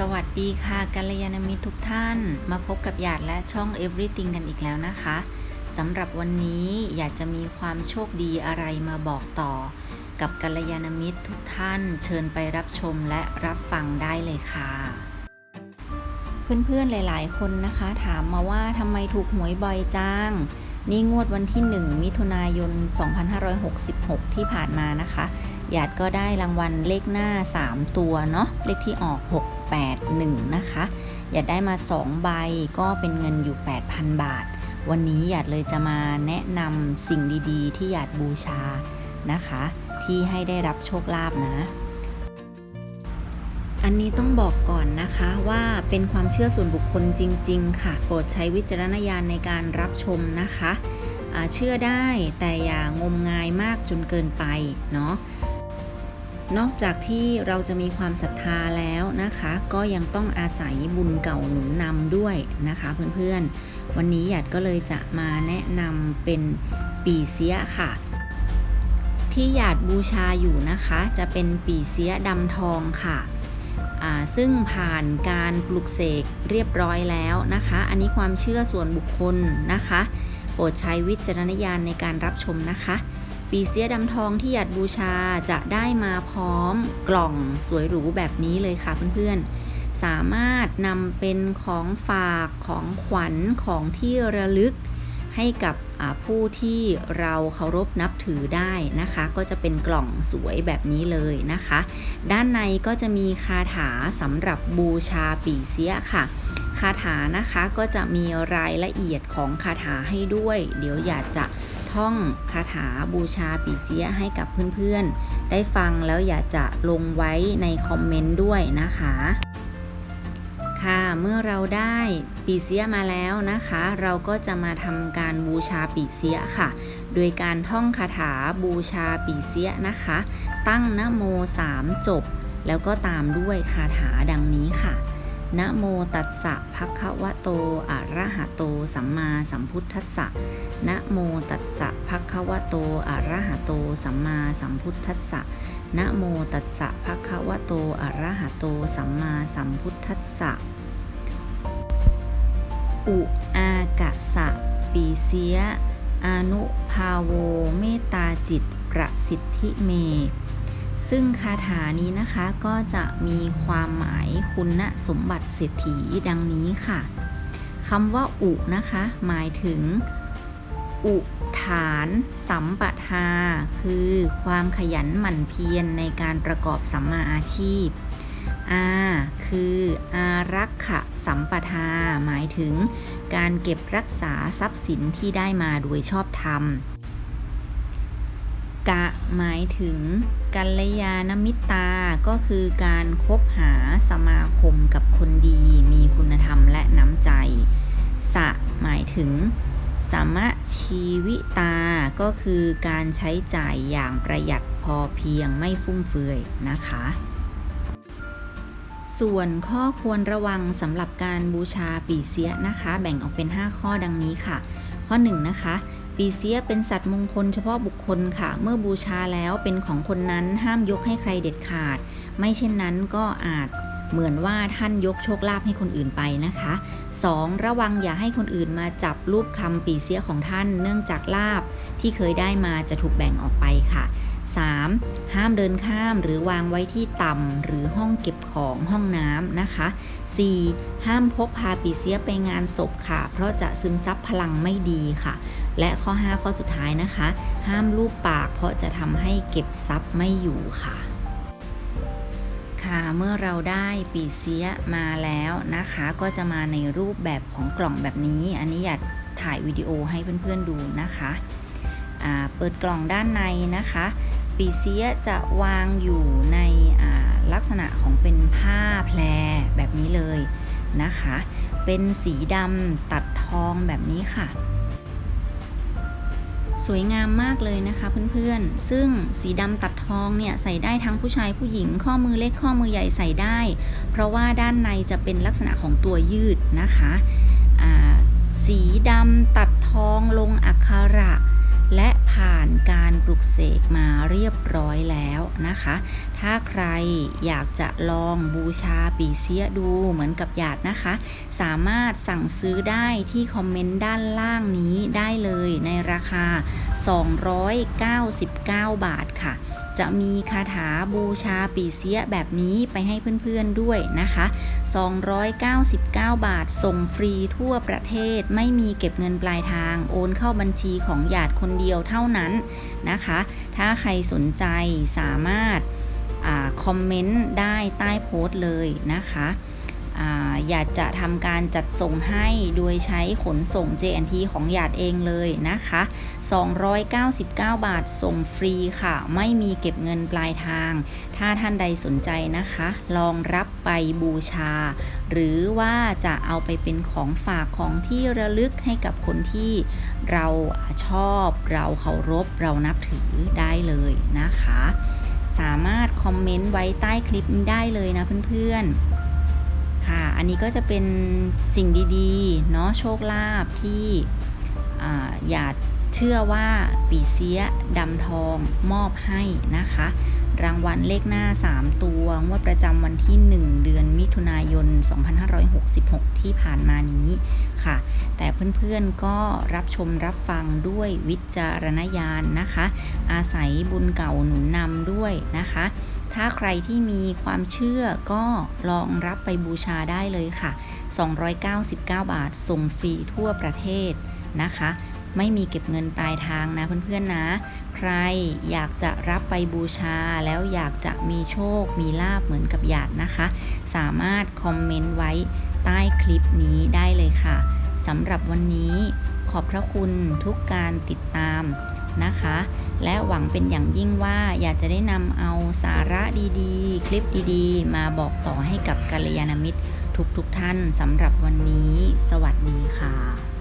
สวัสดีค่ะกัลยาณมิตรทุกท่าน มาพบกับหยาดและช่อง Everything กันอีกแล้วนะคะสำหรับวันนี้อยากจะมีความโชคดีอะไรมาบอกต่อ กับกัลยาณมิตรทุกท่าน เชิญไปรับชมและรับฟังได้เลยค่ะ เพื่อนๆหลายๆ คนนะคะ ถามมาว่าทำไมถูกหวยบ่อยจังนี่งวดวันที่ 1 มิถุนายน 2566 ที่ผ่านมานะคะหยาดก็ได้รางวัลเลขหน้า 3 ตัวเนาะเลขที่ออก 81นะคะหยาดได้มา 2 ใบก็เป็นเงินอยู่ 8,000 บาท วันนี้หยาดเลยจะมาแนะนำสิ่งดีๆ ที่หยาดบูชานะคะ ที่ให้ได้รับโชคลาภนะ อันนี้ต้องบอกก่อนนะคะว่าเป็นความเชื่อส่วนบุคคลจริง ๆ ค่ะ โปรดใช้วิจารณญาณในการรับชมนะคะเชื่อได้แต่อย่างมงายมากจนเกินไปเนาะ นอกจากที่เราจะมีความศรัทธาแล้วนะคะ ก็ยังต้องอาศัยบุญเก่าหนุนนำด้วยนะคะเพื่อนๆ วันนี้หยาดก็เลยจะมาแนะนำเป็นปีเสียค่ะ ที่หยาดบูชาอยู่นะคะ จะเป็นปีเสียดำทองค่ะซึ่งผ่านการปลุกเสกเรียบร้อยแล้วนะคะ อันนี้ความเชื่อส่วนบุคคลนะคะ โปรดใช้วิจารณญาณในการรับชมนะคะ ปีเสียดำทองที่หยาดบูชาจะได้มาพร้อมกล่องสวยหรูแบบนี้เลยค่ะเพื่อนๆ สามารถนำเป็นของฝากของขวัญของที่ระลึก ให้กับผู้ที่เราเคารพนับถือได้นะคะ ก็จะเป็นกล่องสวยแบบนี้เลยนะคะ ด้านในก็จะมีคาถาสำหรับบูชาปีเสียค่ะคาถานะคะก็จะมีรายละเอียดของคาถาให้ด้วย เดี๋ยวอยากจะ ท่องคาถาบูชาปีเสียให้กับเพื่อนๆ ได้ฟังแล้วอยากจะลงไว้ในคอมเมนต์ด้วยนะคะ ค่ะเมื่อเราได้ปีเสียมาแล้วนะคะ เราก็จะมาทำการบูชาปีเสียค่ะ โดยการท่องคาถาบูชาปีเสียนะคะ ตั้งนะโมสามจบ แล้วก็ตามด้วยคาถาดังนี้ค่ะ นะโมตัสสะภะคะวะโต อะระหะโต สัมมาสัมพุทธัสสะ นะโมตัสสะภะคะวะโต อะระหะโต สัมมาสัมพุทธัสสะ นะโมตัสสะภะคะวะโต อะระหะโต สัมมาสัมพุทธัสสะ อุอากะสะปีเสียอนุภาโว เมตตาจิตประสิทธิเม ซึ่งคาถานี้นะคะก็จะมีความหมายคุณสมบัติเศรษฐีดังนี้ค่ะคำว่าอุนะคะ หมายถึง อุฐานสัมปทา คือความขยันหมั่นเพียรในการประกอบสัมมาอาชีพอาคืออารักขะสัมปทา หมายถึง การเก็บรักษาทรัพย์สินที่ได้มาโดยชอบธรรม กะหมายถึง กัลยาณมิตราก็คือการคบหาสมาคมกับคนดี มีคุณธรรมและน้ำใจ สะหมายถึงสมะชีวิตา ก็คือการใช้จ่ายอย่างประหยัดพอเพียงไม่ฟุ่มเฟือยนะคะ ส่วนข้อควรระวังสำหรับการบูชาปีเสียนะคะ แบ่งออกเป็น 5 ข้อดังนี้ค่ะ ข้อ 1 นะคะ ปีเสียเป็นสัตว์มงคลเฉพาะบุคคลค่ะ เมื่อบูชาแล้วเป็นของคนนั้นห้ามยกให้ใครเด็ดขาด ไม่เช่นนั้นก็อาจเหมือนว่าท่านยกโชคลาภให้คนอื่นไปนะคะ 2. ระวังอย่าให้คนอื่นมาจับรูปคำปีเสียของท่าน เนื่องจากลาบที่เคยได้มาจะถูกแบ่งออกไปค่ะ 3. ห้ามเดินข้ามหรือวางไว้ที่ต่ำหรือห้องเก็บของห้องน้ำนะคะ 4. ห้ามพกพาปีเสียไปงานศพค่ะ เพราะจะซึมซับพลังไม่ดีค่ะ และข้อ 5 ข้อสุดท้ายนะคะ ห้ามลูบปากเพราะจะทำให้เก็บทรัพย์ไม่อยู่ค่ะ ค่ะเมื่อเราได้ปีเสียมาแล้วนะคะ ก็จะมาในรูปแบบของกล่องแบบนี้ อันนี้อยากถ่ายวิดีโอให้เพื่อนๆดูนะคะอ่าเปิดกล่องด้านในนะคะ ปีเสียจะวางอยู่ในอ่าลักษณะของเป็นผ้าแพรแบบนี้เลยนะคะ เป็นสีดำตัดทองแบบนี้ค่ะ สวยงามมากเลยนะคะเพื่อนๆ ซึ่งสีดำตัดทองเนี่ยใส่ได้ทั้งผู้ชายผู้หญิงข้อมือเล็กข้อมือใหญ่ใส่ได้ เพราะว่าด้านในจะเป็นลักษณะของตัวยืดนะคะ สีดำตัดทองลงอักขระ และผ่านการปลุกเสกมาเรียบร้อยแล้วนะคะ ถ้าใครอยากจะลองบูชาปีเสียดูเหมือนกับหยาดนะคะ สามารถสั่งซื้อได้ที่คอมเมนต์ด้านล่างนี้ได้เลยในราคา 299 บาทค่ะ จะมีคาถาบูชาปีเสียแบบนี้ไปให้เพื่อนๆด้วยนะคะ 299 บาท ส่งฟรีทั่วประเทศไม่มีเก็บเงินปลายทาง โอนเข้าบัญชีของหยาดคนเดียวเท่านั้นนะคะ ถ้าใครสนใจสามารถอาคอมเมนต์ได้ใต้โพสต์เลยนะคะ อยากจะทำการจัดส่งให้โดยใช้ขนส่ง JNT ของหยาดเองเลยนะคะ 299 บาทส่งฟรีค่ะ ไม่มีเก็บเงินปลายทาง ถ้าท่านใดสนใจนะคะ ลองรับไปบูชา หรือว่าจะเอาไปเป็นของฝากของที่ระลึกให้กับคนที่เราชอบเราเคารพเรานับถือได้เลยนะคะ สามารถคอมเมนต์ไว้ใต้คลิปนี้ได้เลยนะเพื่อนๆ ค่ะ อันนี้ก็จะเป็นสิ่งดีๆ เนาะโชคลาภที่อ่าอยาเชื่อว่าปีเสียดำทองมอบให้นะคะ รางวัลเลขหน้า 3 ตัวงวดประจำวันที่ 1 เดือนมิถุนายน 2566 ที่ผ่านมานี้ค่ะ แต่เพื่อนๆก็รับชมรับฟังด้วยวิจารณญาณนะคะ อาศัยบุญเก่าหนุนนำด้วยนะคะ ถ้าใครที่มีความเชื่อก็ลองรับไปบูชาได้เลยค่ะ 299 บาท ส่งฟรีทั่วประเทศนะคะ ไม่มีเก็บเงินปลายทางนะเพื่อนๆนะ ใครอยากจะรับไปบูชาแล้วอยากจะมีโชค มีลาบเหมือนกับหยาดนะคะ สามารถคอมเมนต์ไว้ใต้คลิปนี้ได้เลยค่ะสำหรับวันนี้ขอบพระคุณทุกการติดตาม นะคะ และหวังเป็นอย่างยิ่งว่าอยากจะได้นำเอาสาระดีๆ คลิปดีๆ มาบอกต่อให้กับกัลยาณมิตรทุกๆทท่านสำหรับวันนี้ สวัสดีค่ะ